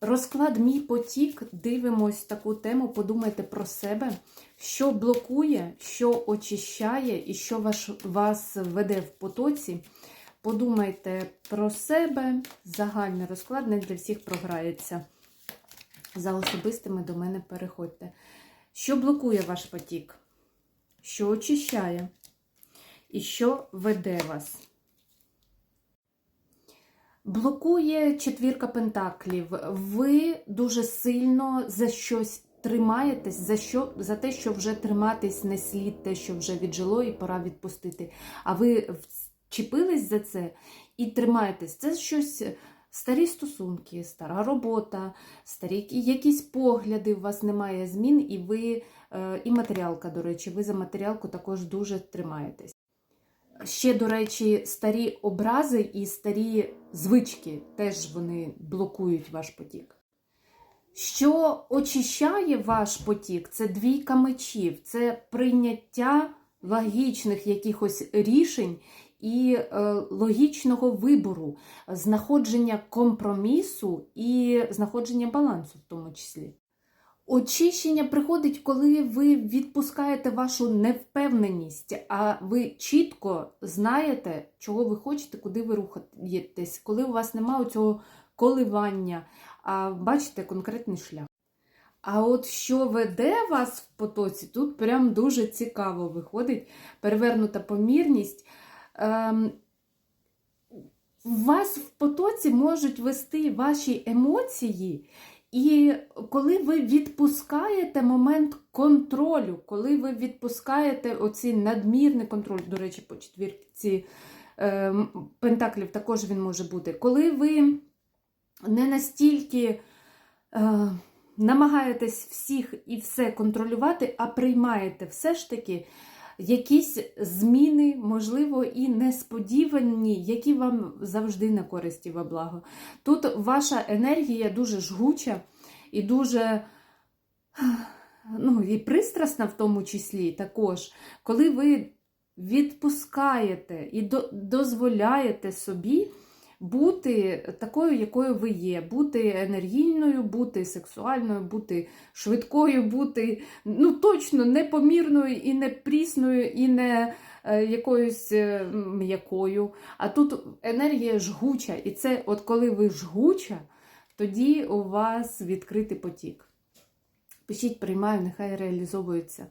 Розклад мій потік. Дивимось таку тему. Подумайте про себе, що блокує, що очищає і що ваш, вас веде в потоці. Подумайте про себе. Загальний розклад не для всіх програється. За особистими до мене переходьте. Що блокує ваш потік? Що очищає? І що веде вас? Блокує четвірка пентаклів. Ви дуже сильно за щось тримаєтесь, за що за те, що вже триматись не слід, те, що вже віджило, і пора відпустити. А ви вчепились за це і тримаєтесь. Це щось старі стосунки, стара робота, старі якісь погляди. У вас немає змін, і ви е, і матеріалка, до речі, ви за матеріалку також дуже тримаєтесь. Ще, до речі, старі образи і старі звички теж вони блокують ваш потік. Що очищає ваш потік, це двійка мечів, це прийняття логічних якихось рішень і е, логічного вибору, знаходження компромісу і знаходження балансу в тому числі. Очищення приходить, коли ви відпускаєте вашу невпевненість, а ви чітко знаєте, чого ви хочете, куди ви рухаєтесь, коли у вас немає цього коливання, а бачите конкретний шлях. А от що веде вас в потоці, тут прям дуже цікаво виходить перевернута помірність. Ем, вас в потоці можуть вести ваші емоції. І коли ви відпускаєте момент контролю, коли ви відпускаєте оцей надмірний контроль, до речі, по четвірці е, пентаклів також він може бути, коли ви не настільки е, намагаєтесь всіх і все контролювати, а приймаєте все ж таки якісь зміни, можливо, і несподівані, які вам завжди на користі во благо. Тут ваша енергія дуже жгуча і дуже ну, і пристрасна в тому числі також, коли ви відпускаєте і дозволяєте собі бути такою, якою ви є, бути енергійною, бути сексуальною, бути швидкою, бути ну, точно непомірною і не прісною, і не е, якоюсь е, м'якою. А тут енергія жгуча, і це, от коли ви жгуча, тоді у вас відкритий потік. Пишіть, приймаю, нехай реалізовується.